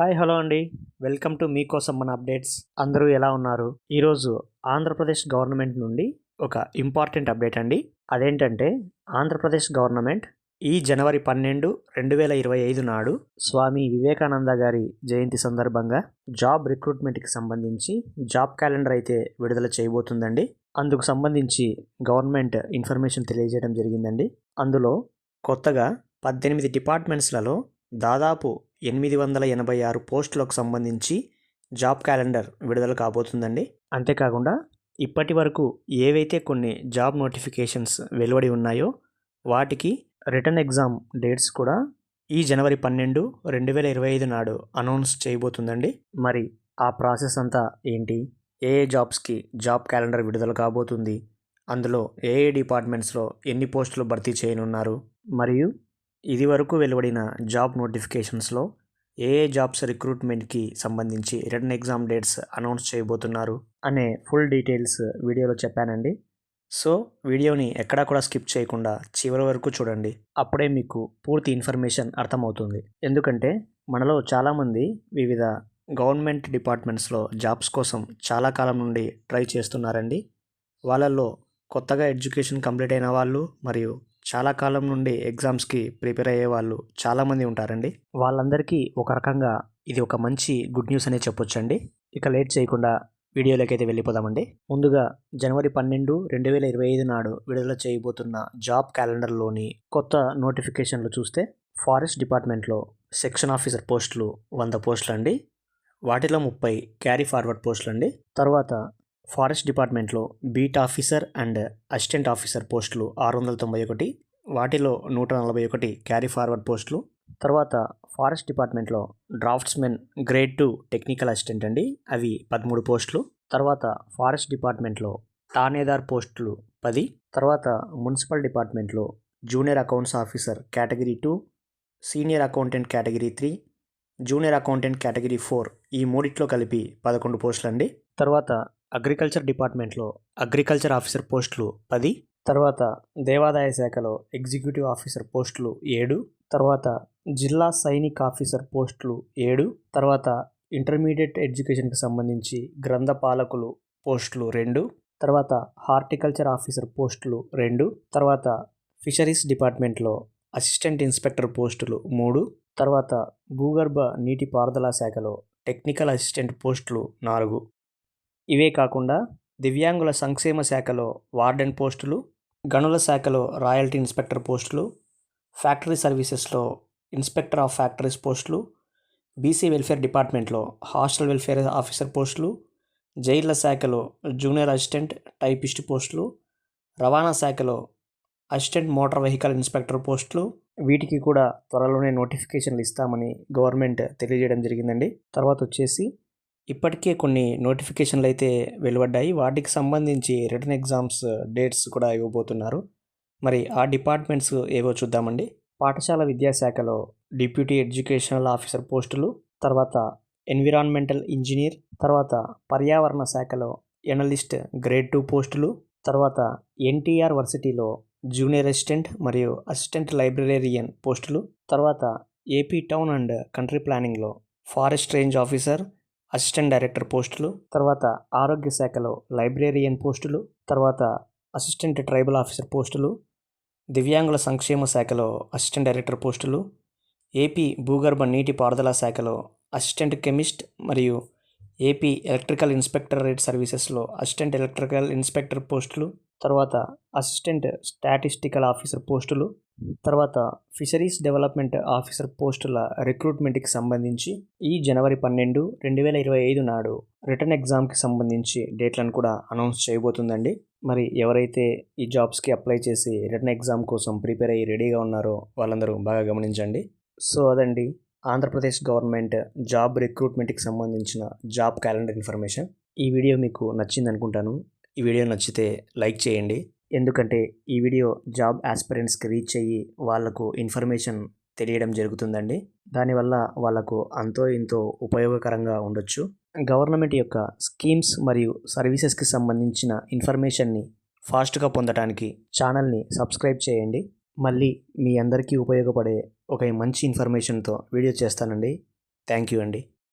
Hi hello అండి. Welcome to మీకోసం మన అప్డేట్స్. అందరూ ఎలా ఉన్నారు? ఈరోజు ఆంధ్రప్రదేశ్ గవర్నమెంట్ నుండి ఒక ఇంపార్టెంట్ అప్డేట్ అండి. అదేంటంటే ఆంధ్రప్రదేశ్ గవర్నమెంట్ ఈ జనవరి పన్నెండు రెండు వేల ఇరవై ఐదు నాడు స్వామి వివేకానంద గారి జయంతి సందర్భంగా జాబ్ రిక్రూట్మెంట్కి సంబంధించి జాబ్ క్యాలెండర్ అయితే విడుదల చేయబోతుందండి. అందుకు సంబంధించి గవర్నమెంట్ ఇన్ఫర్మేషన్ తెలియజేయడం జరిగిందండి. అందులో కొత్తగా పద్దెనిమిది డిపార్ట్మెంట్స్లలో దాదాపు ఎనిమిది వందల ఎనభై ఆరు పోస్టులకు సంబంధించి జాబ్ క్యాలెండర్ విడుదల కాబోతుందండి. అంతేకాకుండా ఇప్పటి వరకు ఏవైతే కొన్ని జాబ్ నోటిఫికేషన్స్ వెలువడి ఉన్నాయో వాటికి రిటర్న్ ఎగ్జామ్ డేట్స్ కూడా ఈ జనవరి పన్నెండు రెండు వేల ఇరవై ఐదు నాడు అనౌన్స్ చేయబోతుందండి. మరి ఆ ప్రాసెస్ అంతా ఏంటి? ఏ ఏ జాబ్స్కి జాబ్ క్యాలెండర్ విడుదల కాబోతుంది? అందులో ఏ ఏ డిపార్ట్మెంట్స్లో ఎన్ని పోస్టులు భర్తీ చేయనున్నారు? మరియు ఇది వరకు వెలువడిన జాబ్ నోటిఫికేషన్స్లో ఏ ఏ జాబ్స్ రిక్రూట్మెంట్కి సంబంధించి రిటర్న్ ఎగ్జామ్ డేట్స్ అనౌన్స్ చేయబోతున్నారు అనే ఫుల్ డీటెయిల్స్ వీడియోలో చెప్పానండి. సో వీడియోని ఎక్కడా కూడా స్కిప్ చేయకుండా చివరి వరకు చూడండి. అప్పుడే మీకు పూర్తి ఇన్ఫర్మేషన్ అర్థమవుతుంది. ఎందుకంటే మనలో చాలామంది వివిధ గవర్నమెంట్ డిపార్ట్మెంట్స్లో జాబ్స్ కోసం చాలా కాలం నుండి ట్రై చేస్తున్నారండి. వాళ్ళల్లో కొత్తగా ఎడ్యుకేషన్ కంప్లీట్ అయిన వాళ్ళు మరియు చాలా కాలం నుండి ఎగ్జామ్స్కి ప్రిపేర్ అయ్యే వాళ్ళు చాలామంది ఉంటారండి. వాళ్ళందరికీ ఒక రకంగా ఇది ఒక మంచి గుడ్ న్యూస్ అనే చెప్పొచ్చండి. ఇక లేట్ చేయకుండా వీడియోలోకి అయితే వెళ్ళిపోదామండి. ముందుగా జనవరి పన్నెండు రెండు వేల ఇరవై ఐదు నాడు విడుదల చేయబోతున్న జాబ్ క్యాలెండర్లోని కొత్త నోటిఫికేషన్లు చూస్తే ఫారెస్ట్ డిపార్ట్మెంట్లో సెక్షన్ ఆఫీసర్ పోస్టులు వంద పోస్టులు అండి వాటిలో ముప్పై క్యారీ ఫార్వర్డ్ పోస్టులు అండి తర్వాత ఫారెస్ట్ డిపార్ట్మెంట్లో beat officer and assistant officer పోస్టులు ఆరు వందల తొంభై ఒకటి వాటిలో నూట నలభై ఒకటి క్యారీ ఫార్వర్డ్ పోస్టులు. తర్వాత ఫారెస్ట్ డిపార్ట్మెంట్లో draftsmen grade two technical assistant అండి అవి పదమూడు పోస్టులు. తర్వాత ఫారెస్ట్ డిపార్ట్మెంట్లో తానేదార్ పోస్టులు పది. తర్వాత మున్సిపల్ డిపార్ట్మెంట్లో junior accounts officer category two senior accountant category three junior accountant category four ఈ మూడిట్లో కలిపి పదకొండు పోస్టులు అండి తర్వాత అగ్రికల్చర్ డిపార్ట్మెంట్లో అగ్రికల్చర్ ఆఫీసర్ పోస్టులు పది తర్వాత దేవాదాయ శాఖలో ఎగ్జిక్యూటివ్ ఆఫీసర్ పోస్టులు ఏడు తర్వాత జిల్లా సైనిక్ ఆఫీసర్ పోస్టులు ఏడు తర్వాత ఇంటర్మీడియట్ ఎడ్యుకేషన్కి సంబంధించి గ్రంథపాలకులు పోస్టులు రెండు తర్వాత హార్టికల్చర్ ఆఫీసర్ పోస్టులు రెండు తర్వాత ఫిషరీస్ డిపార్ట్మెంట్లో అసిస్టెంట్ ఇన్స్పెక్టర్ పోస్టులు మూడు తర్వాత భూగర్భ నీటిపారుదల శాఖలో టెక్నికల్ అసిస్టెంట్ పోస్టులు నాలుగు. ఇవే కాకుండా దివ్యాంగుల సంక్షేమ శాఖలో వార్డెన్ పోస్టులు గనుల శాఖలో రాయల్టీ ఇన్స్పెక్టర్ పోస్టులు ఫ్యాక్టరీ సర్వీసెస్లో ఇన్స్పెక్టర్ ఆఫ్ ఫ్యాక్టరీస్ పోస్టులు బీసీ వెల్ఫేర్ డిపార్ట్మెంట్లో హాస్టల్ వెల్ఫేర్ ఆఫీసర్ పోస్టులు జైళ్ళ శాఖలో జూనియర్ అసిస్టెంట్ టైపిస్ట్ పోస్టులు రవాణా శాఖలో అసిస్టెంట్ మోటార్ వెహికల్ ఇన్స్పెక్టర్ పోస్టులు వీటికి కూడా త్వరలోనే నోటిఫికేషన్లు ఇస్తామని గవర్నమెంట్ తెలియజేయడం జరిగిందండి. తర్వాత వచ్చేసి ఇప్పటికే కొన్ని నోటిఫికేషన్లు అయితే వెలువడ్డాయి. వాటికి సంబంధించి రిటర్న్ ఎగ్జామ్స్ డేట్స్ కూడా ఇవ్వబోతున్నారు. మరి ఆ డిపార్ట్మెంట్స్ ఏవో చూద్దామండి. పాఠశాల విద్యాశాఖలో డిప్యూటీ ఎడ్యుకేషనల్ ఆఫీసర్ పోస్టులు తర్వాత ఎన్విరాన్మెంటల్ ఇంజనీర్ తర్వాత పర్యావరణ శాఖలో ఎనలిస్ట్ గ్రేడ్ టూ పోస్టులు తర్వాత ఎన్టీఆర్ వర్సిటీలో జూనియర్ అసిస్టెంట్ మరియు అసిస్టెంట్ లైబ్రరీయన్ పోస్టులు తర్వాత ఏపీ టౌన్ అండ్ కంట్రీ ప్లానింగ్లో forest range officer assistant director పోస్టులు తర్వాత ఆరోగ్య శాఖలో లైబ్రేరియన్ పోస్టులు తర్వాత అసిస్టెంట్ ట్రైబల్ ఆఫీసర్ పోస్టులు దివ్యాంగుల సంక్షేమ శాఖలో అసిస్టెంట్ డైరెక్టర్ పోస్టులు ఏపీ భూగర్భ నీటి పారుదల శాఖలో అసిస్టెంట్ కెమిస్ట్ మరియు ఏపీ ఎలక్ట్రికల్ ఇన్స్పెక్టరేట్ సర్వీసెస్లో అసిస్టెంట్ ఎలక్ట్రికల్ ఇన్స్పెక్టర్ పోస్టులు తర్వాత అసిస్టెంట్ స్టాటిస్టికల్ ఆఫీసర్ పోస్టులు తర్వాత ఫిషరీస్ డెవలప్మెంట్ ఆఫీసర్ పోస్టుల రిక్రూట్మెంట్కి సంబంధించి ఈ జనవరి పన్నెండు రెండు వేల ఇరవై ఐదు నాడు రిటర్న్ ఎగ్జామ్కి సంబంధించి డేట్లను కూడా అనౌన్స్ చేయబోతుందండి. మరి ఎవరైతే ఈ జాబ్స్కి అప్లై చేసి రిటర్న్ ఎగ్జామ్ కోసం ప్రిపేర్ అయ్యి రెడీగా ఉన్నారో వాళ్ళందరూ బాగా గమనించండి. సో అదండి. ఆంధ్రప్రదేశ్ గవర్నమెంట్ జాబ్ రిక్రూట్మెంట్కి సంబంధించిన జాబ్ క్యాలెండర్ ఇన్ఫర్మేషన్. ఈ వీడియో మీకు నచ్చింది అనుకుంటాను ఈ వీడియో నచ్చితే లైక్ చేయండి. ఎందుకంటే ఈ వీడియో జాబ్ ఆస్పిరెంట్స్కి రీచ్ అయ్యి వాళ్ళకు ఇన్ఫర్మేషన్ తెలియడం జరుగుతుందండి. దానివల్ల వాళ్ళకు అంతో ఇంతో ఉపయోగకరంగా ఉండొచ్చు. గవర్నమెంట్ యొక్క స్కీమ్స్ మరియు సర్వీసెస్కి సంబంధించిన ఇన్ఫర్మేషన్ని ఫాస్ట్గా పొందడానికి ఛానల్ని సబ్స్క్రైబ్ చేయండి. మళ్ళీ మీ అందరికీ ఉపయోగపడే ఒక మంచి ఇన్ఫర్మేషన్తో వీడియో చేస్తానండి. థ్యాంక్ యూ అండి.